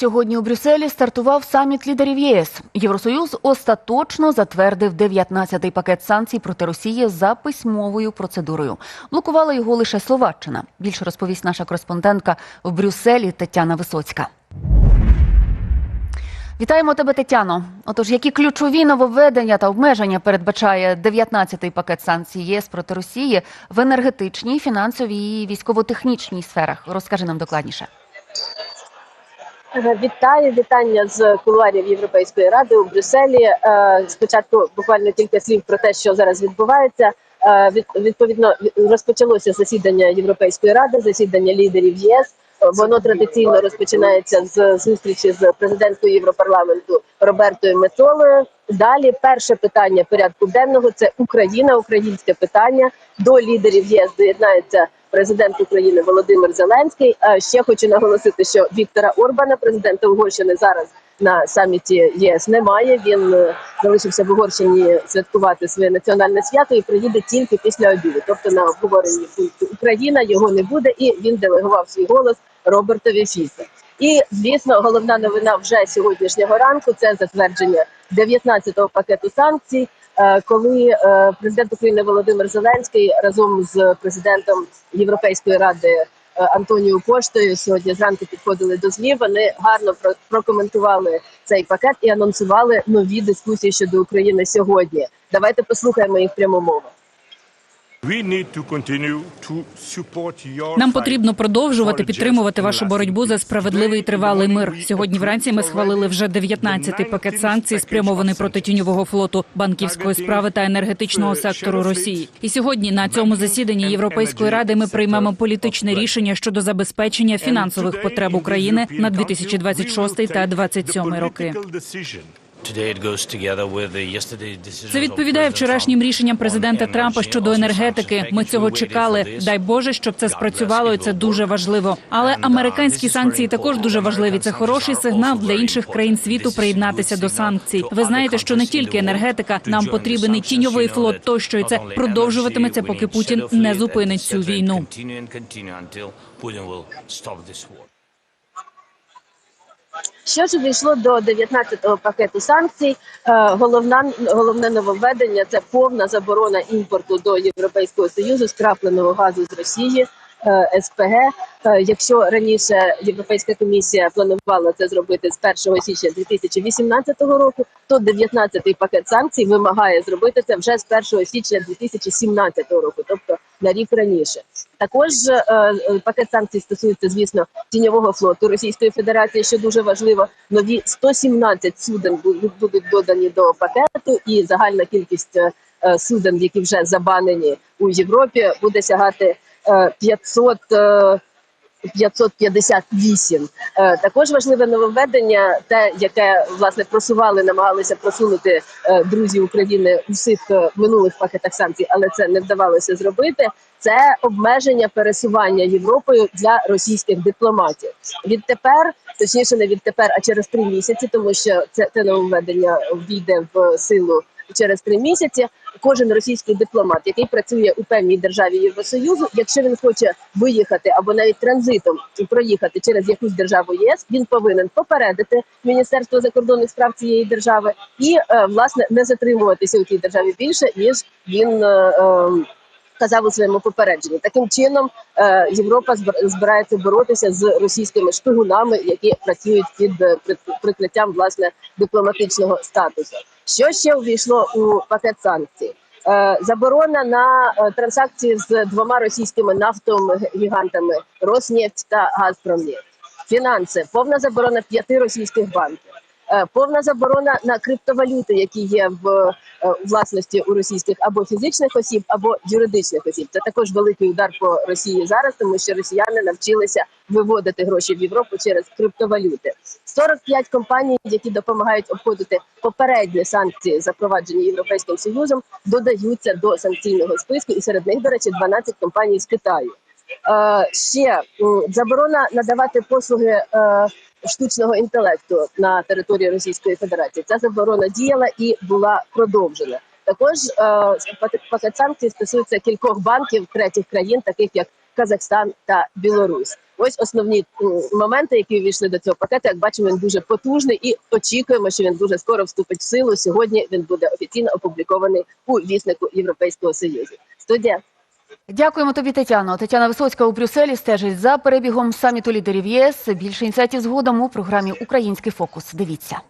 Сьогодні у Брюсселі стартував саміт лідерів ЄС. Євросоюз остаточно затвердив 19-й пакет санкцій проти Росії за письмовою процедурою. Блокувала його лише Словаччина. Більше розповість наша кореспондентка в Брюсселі Тетяна Висоцька. Вітаємо тебе, Тетяно. Отож, які ключові нововведення та обмеження передбачає 19-й пакет санкцій ЄС проти Росії в енергетичній, фінансовій і військово-технічній сферах? Розкажи нам докладніше. Е, Вітаю, вітання з кулуарів Європейської ради у Брюсселі. Е, Спочатку буквально кілька слів про те, що зараз відбувається. Е, Відповідно, розпочалося засідання Європейської ради, засідання лідерів ЄС. Воно традиційно розпочинається з зустрічі з президенткою Європарламенту Робертою Мецолою. Далі перше питання порядку денного це Україна, українське питання. До лідерів ЄС доєднається президент України Володимир Зеленський. А ще хочу наголосити, що Віктора Орбана, президента Угорщини, зараз на саміті ЄС немає. Він е, залишився в Угорщині святкувати своє національне свято і приїде тільки після обіду. Тобто на обговоренні пункту Україна його не буде, і він делегував свій голос Робертові Фісе. І звісно, головна новина вже сьогоднішнього ранку це затвердження 19-го пакету санкцій. Е, Коли е, президент України Володимир Зеленський разом з президентом Європейської ради е, Антоніо Коштою сьогодні зранку підходили до змі. Вони гарно про- прокоментували цей пакет і анонсували нові дискусії щодо України сьогодні. Давайте послухаємо їх пряму мову. Нам потрібно продовжувати підтримувати вашу боротьбу за справедливий і тривалий мир. Сьогодні вранці ми схвалили вже 19-й пакет санкцій, спрямований проти тіньового флоту, банківської справи та енергетичного сектору Росії. І сьогодні на цьому засіданні Європейської ради ми приймемо політичне рішення щодо забезпечення фінансових потреб України на 2026 та 2027 роки. Це відповідає вчорашнім рішенням президента Трампа щодо енергетики. Ми цього чекали. Дай Боже, щоб це спрацювало, і це дуже важливо. Але американські санкції також дуже важливі. Це хороший сигнал для інших країн світу приєднатися до санкцій. Ви знаєте, що не тільки енергетика, нам потрібен і тіньовий флот тощо, і це продовжуватиметься, поки Путін не зупинить цю війну. Що ж увійшло до 19-го пакету санкцій? Е, Головна головне нововведення це повна заборона імпорту до Європейського союзу скрапленого газу з Росії. е, СПГ. Е, Якщо раніше Європейська комісія планувала це зробити з 1 січня 2018 року, то 19-й пакет санкцій вимагає зробити це вже з 1 січня 2017 року, тобто на рік раніше. Також е, е, пакет санкцій стосується, звісно, тіньового флоту Російської Федерації, що дуже важливо. Нові 117 суден будуть додані до пакету, і загальна кількість е, суден, які вже забанені у Європі, буде сягати е, 500 е, 558. Е, Також важливе нововведення, те, яке власне просували, намагалися просунути е, друзі України у всіх е, минулих пакетах санкцій, але це не вдавалося зробити. Це обмеження пересування Європою для російських дипломатів. Відтепер, точніше, не відтепер, а через три місяці, тому що це те нововведення війде в силу через три місяці. Кожен російський дипломат, який працює у певній державі Євросоюзу, якщо він хоче виїхати або навіть транзитом проїхати через якусь державу ЄС, він повинен попередити Міністерство закордонних справ цієї держави і е, власне не затримуватися у тій державі більше ніж він. е, е, Казав у своєму попередженні. Таким чином Європа збирається боротися з російськими шпигунами, які працюють під прикриттям власне дипломатичного статусу. Що ще увійшло у пакет санкцій? Е, заборона на е, транзакції з двома російськими нафтогігантами Роснефть та Газпромнефть. Фінанси, повна заборона п'яти російських банків. Е, Повна заборона на криптовалюти, які є в е, власності у російських або фізичних осіб, або юридичних осіб. Це також великий удар по Росії зараз, тому що росіяни навчилися виводити гроші в Європу через криптовалюти. 45 компаній, які допомагають обходити попередні санкції, запроваджені європейським союзом, додаються до санкційного списку, і серед них, до речі, 12 компаній з Китаю. Е, ще заборона надавати послуги штучного інтелекту на території Російської Федерації. Ця заборона діяла і була продовжена. Також е, пак- пакет санкцій стосується кількох банків третіх країн, таких як Казахстан та Білорусь. Ось основні моменти, які ввійшли до цього пакету. Як бачимо, він дуже потужний і очікуємо, що він дуже скоро вступить в силу. Сьогодні він буде офіційно опублікований у віснику Європейського союзу. Студія. Дякуємо тобі, Тетяно. Тетяна Висоцька у Брюсселі стежить за перебігом саміту лідерів ЄС. Більше інсайтів згодом у програмі Український фокус. Дивіться.